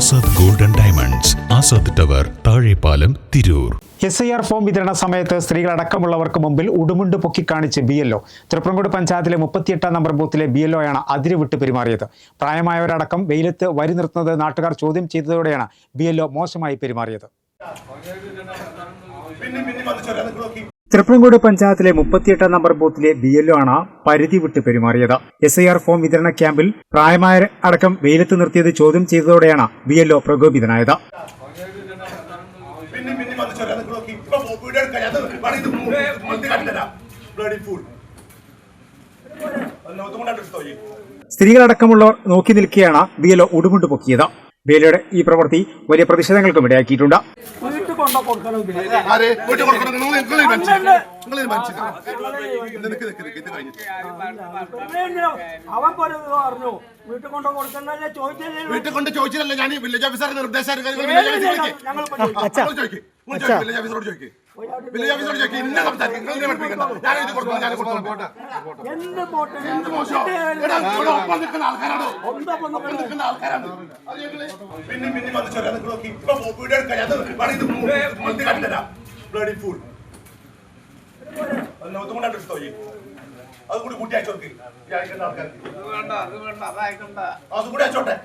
Azad golden diamonds Azad tower Thazhepalam Tirur. S I R form വിതരണ സമയത്ത് സ്ത്രീകളടക്കമുള്ളവർക്ക് മുമ്പിൽ ഉടുമുണ്ട് പൊക്കിക്കാണിച്ച് B LO Thriprangode പഞ്ചായത്തിലെ മുപ്പത്തിയെട്ടാം നമ്പർ ബൂത്തിലെ ബി എൽഒയാണ് അതിരി അതിരുവിട്ട് പെരുമാറിയത്. പ്രായമായവരടക്കം വെയിലത്ത് വരി നിർത്തുന്നത് നാട്ടുകാർ ചോദ്യം ചെയ്തതോടെയാണ് ബി എൽഒ മോശമായി പെരുമാറിയത്. തൃപ്രങ്കോട് പഞ്ചായത്തിലെ മുപ്പത്തിയെട്ടാം നമ്പർ ബൂത്തിലെ ബി എൽഒ ആണ് പരിധി വിട്ട് പെരുമാറിയത്. എസ് ഐ ആർ ഫോം വിതരണ ക്യാമ്പിൽ പ്രായമായ അടക്കം വെയിലത്ത് നിർത്തിയത് ചോദ്യം ചെയ്തതോടെയാണ് ബി എൽഒ പ്രകോപിതനായത്. സ്ത്രീകളടക്കമുള്ളവർ നോക്കി നിൽക്കുകയാണ് ബി എൽഒ ഉടുമുണ്ട് പൊക്കിയത്. ബി എൽഒയുടെ ഈ പ്രവൃത്തി വലിയ പ്രതിഷേധങ്ങൾക്കും ഇടയാക്കിയിട്ടുണ്ട്. കൊണ്ടു കൊടുക്കണം ഇതിന്. ആരെ? വീട്ടിൽ കൊടുക്കണം. നിങ്ങൾ നിങ്ങൾ മനസ്സിലാക്കി നിങ്ങൾ മനസ്സിലാക്കി നിനക്ക് ഇത് കഴിഞ്ഞിട്ട്. അവൻ പോലും പറഞ്ഞു. വീട്ടിൽ കൊണ്ടു കൊടുക്കണ്ടല്ലേ? ചോദിച്ചല്ലേ? വീട്ടിൽ കൊണ്ട് ചോദിച്ചില്ലല്ലോ. ഞാൻ വില്ലേജ് ഓഫീസർ നിർദ്ദേശം ചോദിക്കും. വില്ലേജ് ഓഫീസറോട് ചോദിക്കും. വില്ലേജ് ഓഫീസറോട് ചോദിക്കും. ഇന്ന സംസാരിക്കും നിങ്ങൾ ഇന്നെ പഠിപ്പിക്കണ്ട ഞാൻ ഇത് കൊടുക്കണം ഞാൻ കൊടുത്തോളാം. എന്ത് പോട്ടെ. എന്ത് എടാ ഇവിടെ ഒപ്പം നിൽക്കുന്ന ആൾക്കാരാണോ? ഒപ്പം നിൽക്കുന്ന ആൾക്കാരാണ്. അത് ഞങ്ങൾ പിന്നെ പിന്നെ വന്ന് ചൊല്ലാൻ നിങ്ങൾ നോക്കി. ഇപ്പൊ വീഡിയോ അത് വേണമെങ്കിൽ ഇത് മുഴുവൻ കാട്ടിത്തരാം ബ്ലഡി ഫുൾ കൊണ്ടെടുത്തോ ഈ അത് കൂടി കൂട്ടി അയച്ചോക്ക് അതുകൂടി അയച്ചോട്ടെ.